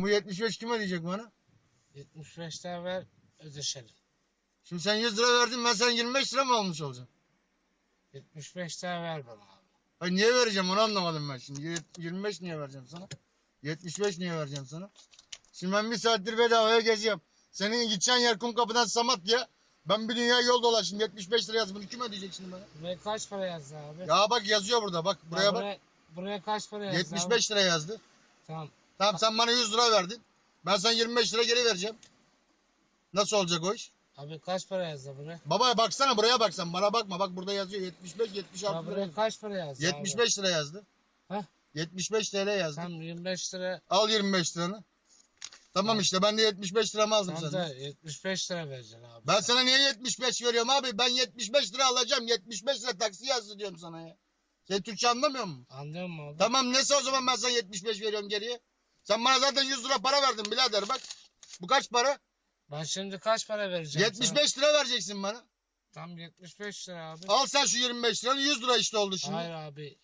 Bu 75 kime diyecek bana? 75 lira ver ödeşelim. Şimdi sen 100 lira verdin ben sen 25 lira mı almış olacağım? 75 lira ver bana abi. Ay niye vereceğim onu anlamadım ben şimdi. Yet- 25 niye vereceğim sana? 75 niye vereceğim sana? Şimdi ben bir saattir bedavaya geziyorum. Senin gideceğin yer kum kapıdan Samatya. Ben bir dünya yol dolaştım. 75 lira yaz. Bunu kim ödeyecek şimdi bana? Buraya kaç para yazdı abi? Ya bak yazıyor burada bak. Ya Buraya bak. Buraya, buraya kaç para yazdı 75 lira yazdı. abi? Tamam. Tamam sen bana 100 lira verdin. Ben sana 25 lira geri vereceğim. Nasıl olacak o iş? Abi kaç para yazdı buraya? Baba baksana buraya bak sen. Bana bakma. Bak burada yazıyor 75 Ya 76 lira. buraya kaç para yazdı abi? 75 lira yazdı. Heh. 75 TL yazdı. Tam 25 lira. Al 25 liranı. Tamam işte ben de 75 liramı aldım Tam senden. da 75 lira vereceksin abi. Ben sana niye 75 veriyorum abi? Ben 75 lira alacağım. 75 lira taksi yazdı diyorum sana ya. Sen Türkçe anlamıyor musun? Anlıyor musun abi? Tamam neyse o zaman ben sana 75 veriyorum geriye. Sen bana zaten 100 lira para verdin birader bak. Bu kaç para? Ben şimdi kaç para vereceğim 75 lira vereceksin bana. sana? Tam 75 lira abi. Al sen şu 25 liranı 100 lira işte oldu şimdi. Hayır abi.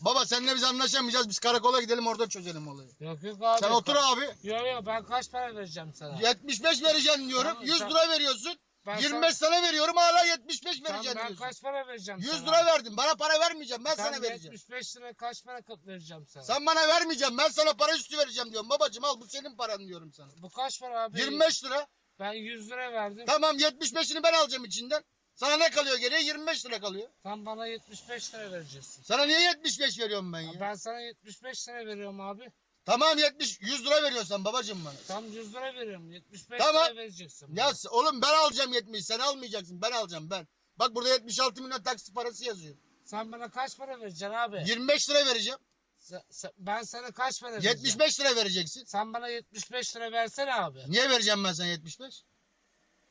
Baba seninle biz anlaşamayacağız. Biz karakola gidelim orada çözelim olayı. Yok yok abi. Sen otur abi. Yok yok ben kaç para vereceğim sana? 75 vereceğim diyorum. Tamam, 100 sen- lira veriyorsun. Ben 25 sana veriyorum hala 75 Tamam, vereceğim ben diyorsun. kaç para vereceğim 100 sana? lira verdim. Bana para vermeyeceğim. Ben sana vereceğim. 75 lira kaç para vereceğim sana? Sen bana vermeyeceğim. Ben sana para üstü vereceğim diyorum. Babacım al bu senin paran diyorum sana. Bu kaç para abi? 25 lira. Ben 100 lira verdim. Tamam 75'ini ben alacağım içinden. Sana ne kalıyor geriye? 25 lira kalıyor. Tam bana 75 lira vereceksin. Sana niye 75 veriyorum ben Ya ya? Ben sana 75 lira veriyorum abi. Tamam 70 100 lira veriyorsan babacım bana. Tam 100 lira veriyorum. 75 Tamam. lira vereceksin. Ya bana. s- oğlum ben alacağım 70 sen almayacaksın ben alacağım ben. Bak burada 76 milyon taksi parası yazıyor. Sen bana kaç para vereceksin abi? 25 lira vereceğim. Sen- sen- ben sana kaç para vereceğim? 75 lira vereceksin. Sen bana 75 lira versene abi. Niye vereceğim ben sana 75?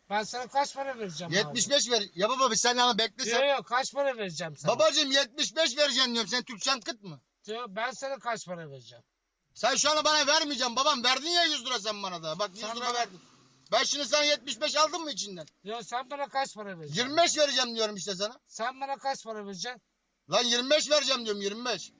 Ben sana kaç para vereceğim 75 ver. Ya baba bir sen ama bekle abi? sen. Yok yok kaç para vereceğim sana? Babacım 75 vereceğim diyorum. Sen Türkçen kıt mı? Diyor, ben sana kaç para vereceğim? Sen şu an bana vermeyeceğim babam. Verdin ya 100 lira sen bana da. Bak 100 Sen lira bana- verdin. Ben şimdi sana 75 aldım mı içinden? Diyor sen bana kaç para vereceksin? 25 vereceğim diyorum işte sana. Sen bana kaç para vereceksin? Lan 25 vereceğim diyorum 25.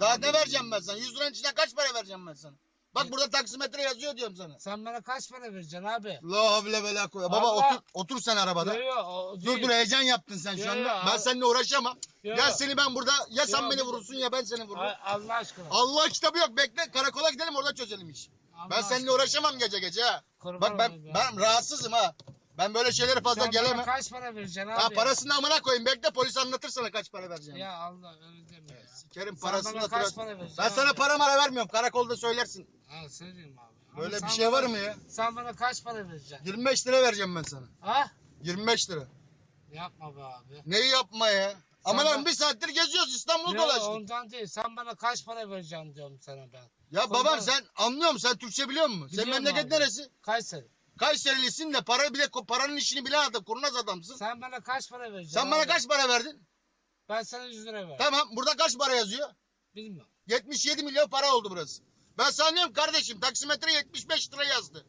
Daha ne vereceğim ben sana? 100 liranın içinden kaç para vereceğim ben sana? Bak burada taksimetre yazıyor diyorum sana. Sen bana kaç para vereceksin abi? La havle ve la kuvvete. Baba Allah. otur, otur sen arabada. Yok yok o Dur değil. dur heyecan yaptın sen Yo, şu anda. yo, ben al. seninle uğraşamam. Yo, Ya yo. seni ben burada ya sen Yo, beni vurursun ya ben seni vururum. Allah aşkına. Allah kitabı yok bekle karakola gidelim orada çözelim iş. Allah Ben seninle aşkına. uğraşamam gece gece ha. Kurban Bak ben ya. ben rahatsızım ha. Ben böyle şeylere fazla Sen gelemem. bana kaç para vereceksin abi? Ha parasını amına koyayım bekle polis anlatır sana kaç para vereceğim. Ya Allah öyle deme ya. Sikerim Sen parasını bana da kaç para vereceksin Ben abi? sana para mara vermiyorum karakolda söylersin. Ha söyleyeyim abi. Ama Böyle sen bir şey bana- var mı ya? Sen bana kaç para vereceksin? 25 lira vereceğim ben sana. Ha? 25 lira. Yapma be abi. Neyi yapma ya? Ama lan bak- bir saattir geziyoruz İstanbul'u Ya dolaştık. ondan değil. Sen bana kaç para vereceksin diyorum sana ben. Ya babam sen anlıyor musun? Sen Türkçe biliyor musun? Sen Biliyorum memleket abi. neresi? Kayseri. Kayserilisin de para bile paranın işini bilen adam, kurnaz adamsın. Sen bana kaç para vereceksin? Sen bana abi? kaç para verdin? Ben sana 100 lira ver. Tamam burada kaç para yazıyor? Bilmiyorum. 77 milyon para oldu burası. Ben sana diyorum kardeşim taksimetre 75 lira yazdı.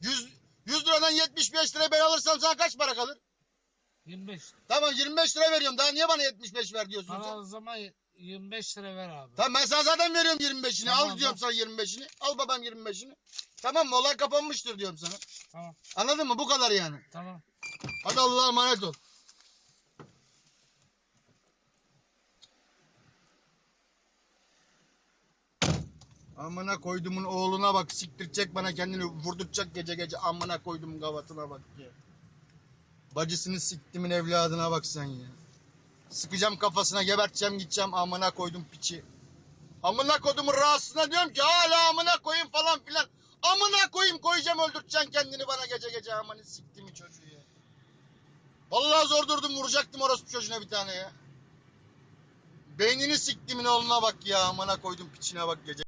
100, 100 liradan 75 lira ben alırsam sana kaç para kalır? 25. Tamam 25 lira veriyorum. Daha niye bana 75 ver diyorsun Bana sen? o zaman 25 lira ver abi. Tamam ben sana zaten veriyorum 25'ini. Tamam, Al diyorum sana 25'ini. Al babam 25'ini. Tamam mı? Olay kapanmıştır diyorum sana. Tamam. Anladın mı? Bu kadar yani. Tamam. Hadi Allah'a emanet ol. Amına koydumun oğluna bak siktirecek bana kendini vurduracak gece gece amına koydumun gavatına bak ya. Bacısını siktimin evladına bak sen ya. Sıkacağım kafasına geberteceğim gideceğim amına koydum piçi. Amına koydumun rahatsızına diyorum ki hala amına koyayım falan filan. Amına koyayım koyacağım öldürteceksin kendini bana gece gece amına siktimi çocuğu ya. Vallahi zor durdum vuracaktım orospu çocuğuna bir tane ya. Beynini siktimin oğluna bak ya amına koydum piçine bak gece.